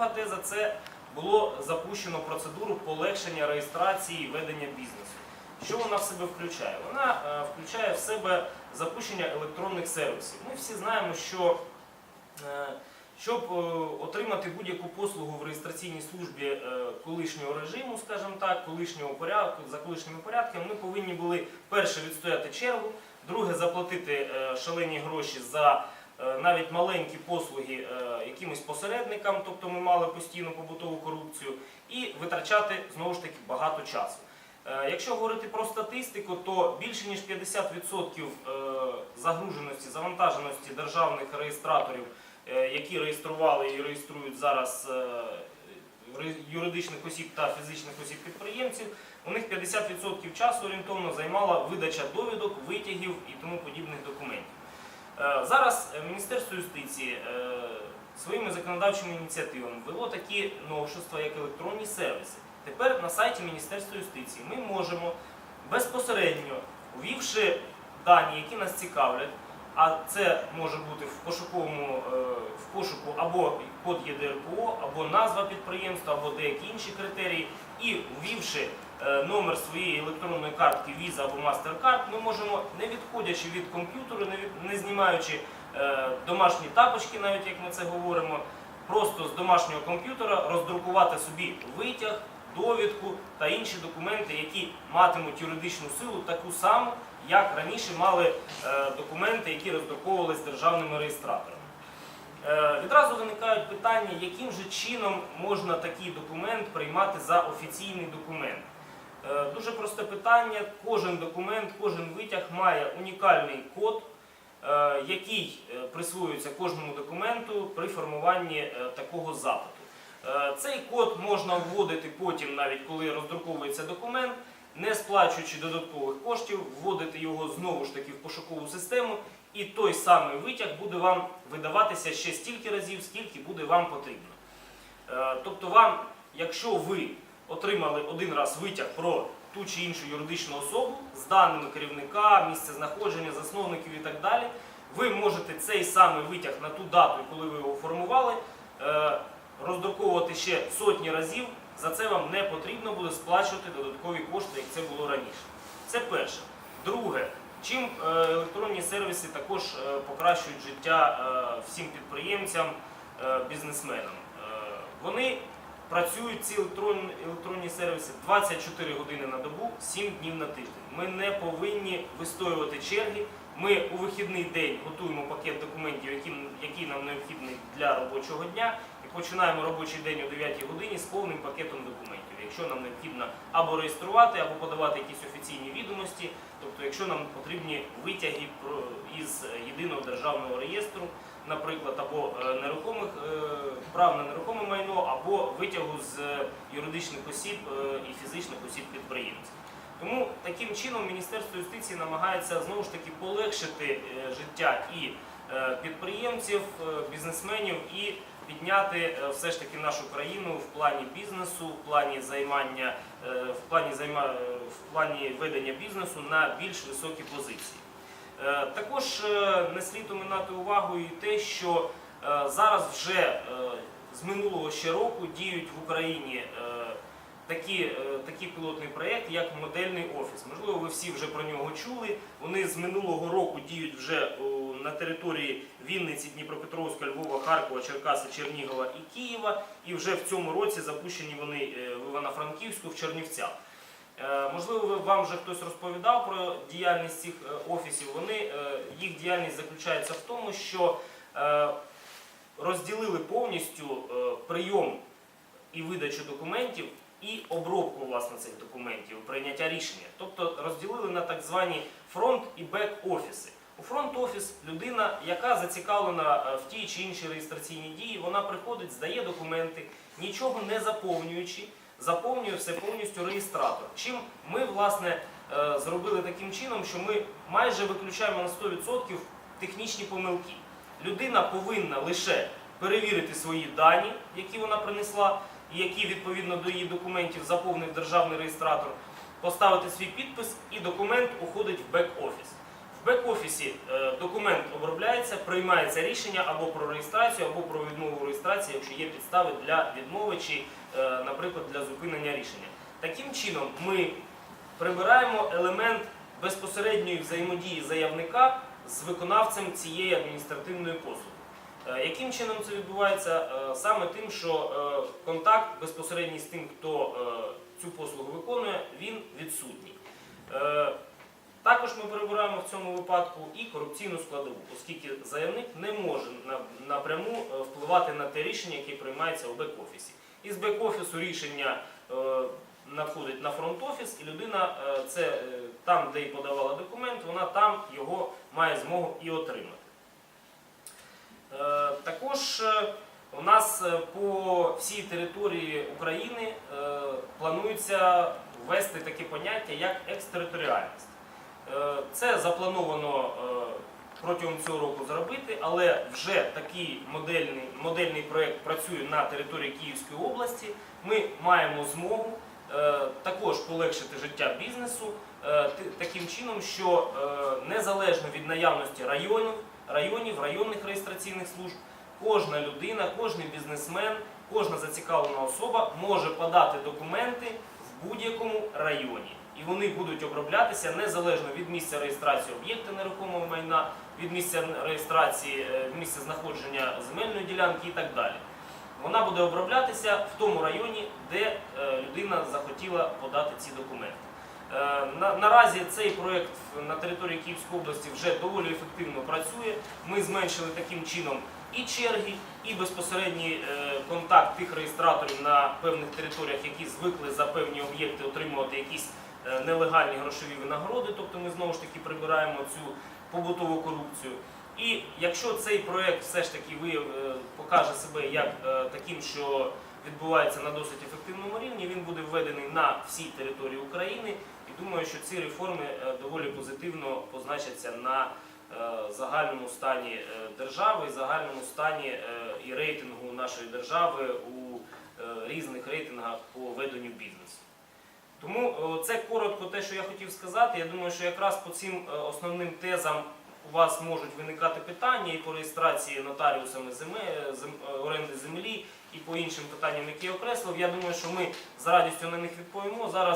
друга теза це було запущено процедуру полегшення реєстрації і ведення бізнесу. Що вона в себе включає? Вона е, включає в себе запущення електронних сервісів. Ми всі знаємо, що е, щоб е, отримати будь-яку послугу в реєстраційній службі колишнього режиму, скажімо так, колишнього порядку, за колишніми порядками, ми повинні були перше відстояти чергу, друге заплатити шалені гроші за навіть маленькі послуги е, якимось посередникам, тобто ми мали постійну побутову корупцію, і витрачати знову ж таки багато часу. Е, Якщо говорити про статистику, то більше ніж 50% е, загруженості, завантаженості державних реєстраторів, е, які реєстрували і реєструють зараз е, юридичних осіб та фізичних осіб підприємців, у них 50% часу орієнтовно займала видача довідок, витягів і тому подібних документів. Е, Зараз Міністерство юстиції е, своїми законодавчими ініціативами ввело такі новшества, як електронні сервіси. Тепер на сайті Міністерства юстиції ми можемо безпосередньо, ввівши дані, які нас цікавлять, а це може бути в пошуковому е, в пошуку або код ЄДРПО, або назва підприємства, або деякі інші критерії, і ввівши номер своєї електронної картки Visa або MasterCard, ми можемо, не відходячи від комп'ютеру, не, знімаючи е, домашні тапочки, навіть як ми це говоримо, просто з домашнього комп'ютера роздрукувати собі витяг, довідку та інші документи, які матимуть юридичну силу таку саму, як раніше мали е, документи, які роздруковувалися державними реєстраторами. Е, Відразу виникають питання, яким же чином можна такий документ приймати за офіційний документ. Е, Дуже просте питання. Кожен документ, кожен витяг має унікальний код, е, який е, присвоюється кожному документу при формуванні такого запиту. Цей код можна вводити потім, навіть коли роздруковується документ, не сплачуючи додаткових коштів, вводити його знову ж таки в пошукову систему, і той самий витяг буде вам видаватися ще стільки разів, скільки буде вам потрібно. Тобто вам, якщо ви отримали один раз витяг про ту чи іншу юридичну особу з даними керівника, місце знаходження, засновників і так далі, ви можете цей самий витяг на ту дату, коли ви його формували, е, роздруковувати ще сотні разів. За це вам не потрібно буде сплачувати додаткові кошти, як це було раніше. Це перше. Друге, чим е, електронні сервіси також е, покращують життя всім підприємцям, бізнесменам. Вони працюють ці електронні, електронні сервіси 24 години на добу, 7 днів на тиждень. Ми не повинні вистоювати черги. Ми у вихідний день готуємо пакет документів, який, який нам необхідний для робочого дня, починаємо робочий день о 9 годині з повним пакетом документів. Якщо нам необхідно або реєструвати, або подавати якісь офіційні відомості, тобто якщо нам потрібні витяги із єдиного державного реєстру, наприклад, або е, нерухомих е, прав на нерухоме майно, або витягу з юридичних осіб е, і фізичних осіб підприємців. Тому таким чином Міністерство юстиції намагається знову ж таки полегшити життя і підприємців, бізнесменів і підняти е, все ж таки нашу країну в плані бізнесу, в плані займання, е, в плані займа, е, в плані ведення бізнесу на більш високі позиції. Також не слід оминати увагою і те, що зараз вже з минулого ще року діють в Україні такі, е, такий пілотний проєкт, як модельний офіс. Можливо, ви всі вже про нього чули. Вони з минулого року діють вже на території Вінниці, Дніпропетровська, Львова, Харкова, Черкаси, Чернігова і Києва. І вже в цьому році запущені вони е, в Івано-Франківську, в Чернівцях. Е, Можливо, вам вже хтось розповідав про діяльність цих е, офісів. Вони, е, їх діяльність заключається в тому, що е, розділили повністю е, прийом і видачу документів і обробку власне цих документів, прийняття рішення. Тобто розділили на так звані фронт і бек-офіси. У фронт-офіс людина, яка зацікавлена е, в тій чи іншій реєстраційній дії, вона приходить, здає документи, нічого не заповнюючи, заповнює все повністю реєстратор. Чим ми власне е, зробили таким чином, що ми майже виключаємо на 100% технічні помилки. Людина повинна лише перевірити свої дані, які вона принесла, які відповідно до її документів заповнив державний реєстратор, поставити свій підпис, і документ уходить в бек-офіс. В бек-офісі е, документ обробляється, приймається рішення або про реєстрацію, або про відмову реєстрації, якщо є підстави для відмови чи, е, наприклад, для зупинення рішення. Таким чином, ми прибираємо елемент безпосередньої взаємодії заявника з виконавцем цієї адміністративної послуги. Е, Яким чином це відбувається? Е, Саме тим, що е, контакт безпосередній з тим, хто цю послугу виконує, він відсутній. Також ми перебираємо в цьому випадку і корупційну складову, оскільки заявник не може напряму впливати на те рішення, яке приймається у бек-офісі. Із бек-офісу рішення надходить на фронт-офіс, і людина це там, де й подавала документ, вона там його має змогу і отримати. Також е, у нас е, по всій території України е, планується ввести таке поняття як екстериторіальність. Це заплановано протягом цього року зробити, але вже такий модельний, модельний проєкт працює на території Київської області. Ми маємо змогу також полегшити життя бізнесу таким чином, що незалежно від наявності районів, районів, районних реєстраційних служб, кожна людина, кожен бізнесмен, кожна зацікавлена особа може подати документи в будь-якому районі. І вони будуть оброблятися незалежно від місця реєстрації об'єкта нерухомого майна, від місця реєстрації, е, місця знаходження земельної ділянки і так далі. Вона буде оброблятися в тому районі, де е, людина захотіла подати ці документи. Е, на- Наразі цей проєкт на території Київської області вже доволі ефективно працює. Ми зменшили таким чином і черги, і безпосередній е, контакт тих реєстраторів на певних територіях, які звикли за певні об'єкти отримувати якісь е, нелегальні грошові винагороди. Тобто ми знову ж таки прибираємо цю побутову корупцію. І якщо цей проєкт все ж таки вияв, покаже себе як таким, що відбувається на досить ефективному рівні, він буде введений на всій території України. Думаю, що ці реформи е, доволі позитивно позначаться на е, загальному стані е, держави, загальному стані і рейтингу нашої держави у різних рейтингах по веденню бізнесу. Тому це коротко те, що я хотів сказати. Я думаю, що якраз по цим основним тезам у вас можуть виникати питання і по реєстрації нотаріусами земе- зем- оренди землі, і по іншим питанням, які я окреслив. Я думаю, що ми з радістю на них відповімо. Зараз